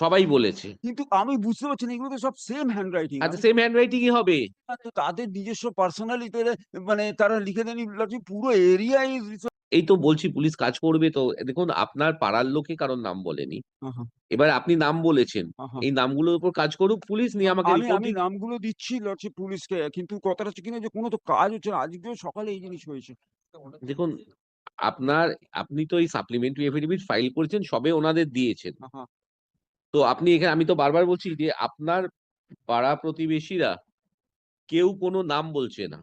সবাই বলেছে। কিন্তু আমি বুঝতে পারছি না এগুলো তো সব সেম হ্যান্ডরাইটিং আচ্ছা সেম হ্যান্ডরাইটিংই হবে। তাদের নিজস্ব পার্সোনালিতে মানে তারা লিখে দেন পুরো এরিয়া ইজ এই তো বলছি পুলিশ কাজ করবে তো দেখুন আপনার পাড়ার লোকে কারোর নাম বলেনি। এবার আপনি নাম বলেছেন এই নামগুলোর উপর কাজ করুক পুলিশ নিয়ে আমাকে আমি নামগুলো দিচ্ছি লর্ডশিপ পুলিশকে কিন্তু কথাটা হচ্ছে কিনা যে কোনো তো কাজ হচ্ছে না আজকেও সকালে এই জিনিস হয়েছে। দেখুন আপনার আপনি তো এই সাপ্লিমেন্টারি এফিডেভিট ফাইল করেছেন সবে ওনাদের দিয়েছেন। তো আপনি এখানে আমি তো বারবার বলছি যে আপনার পাড়া প্রতিবেশীরা কেউ কোনো নাম বলছে না।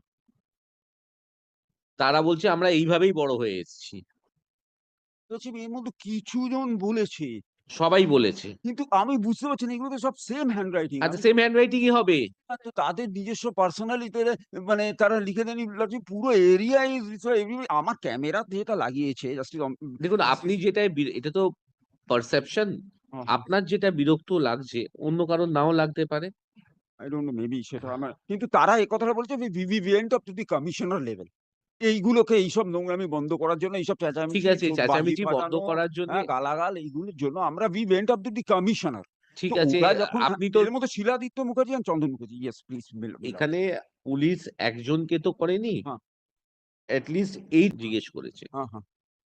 তারা বলছে আমরা এইভাবেই বড় হয়ে এসেছি। এর মধ্যে কিছু জন বলেছে। সবাই বলেছে। কিন্তু আমি বুঝতে পারছি না এগুলো তো সব সেম হ্যান্ডরাইটিং আচ্ছা সেম হ্যান্ডরাইটিংই হবে। তো তাদের নিজস্ব পার্সোনালিতে মানে তারা লিখে দেন লাগছে পুরো এরিয়া ইজ আমার ক্যামেরা যেটা লাগিয়েছে জাস্ট দেখুন আপনি যেটা এটা তো পারসেপশন আপনার যেটা বিরক্ত লাগছে অন্য কারোর নাও লাগতে পারে? আই ডোন্ট নো মেবি সেটা আমার কিন্তু তারা এই কথাটা বলছে we went of to the commissioner level এইগুলোকে এইসব নোংরামি বন্ধ করার জন্য এইসব চেঁচামেচি ঠিক আছে চেঁচামেচি বন্ধ করার জন্য হ্যাঁ, গালাগাল এইগুলোর জন্য আমরা we went of to the commissioner ঠিক আছে আপনি তো এর মধ্যে শিলাদিত্য মুখার্জি আর চন্দন মুখার্জি ইয়েস প্লিজ এখানে পুলিশ একজনকে তো করেনি হ্যাঁ। লিস্ট এইট জিজ্ঞেস করেছে। হ্যাঁ হ্যাঁ।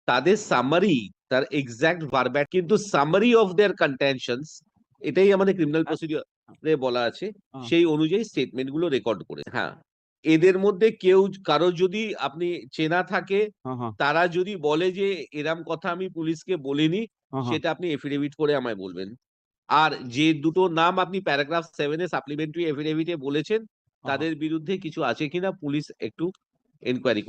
তাদের সামারি তার এক্সাক্ট ভার্ব্যাট কিন্তু সামারি অফ দেয়ার কন্টেনশনস এটাই আমাদের ক্রিমিনাল প্রসিডিওরে বলা আছে হ্যাঁ। সেই অনুযায়ী স্টেটমেন্টগুলো রেকর্ড করে। হ্যাঁ এদের মধ্যে কেউ কারও যদি আপনি চেনা থাকে হ্যাঁ হ্যাঁ। তারা যদি বলে যে এরম কথা আমি পুলিশকে বলিনি হ্যাঁ, হ্যাঁ। সেটা আপনি এফিডেভিট করে আমায় বলবেন। আর যে দুটো নাম আপনি প্যারাগ্রাফ সেভেনে সাপ্লিমেন্টারি এফিডেভিটে বলেছেন তাদের বিরুদ্ধে কিছু আছে কিনা পুলিশ একটু এনকোয়ারি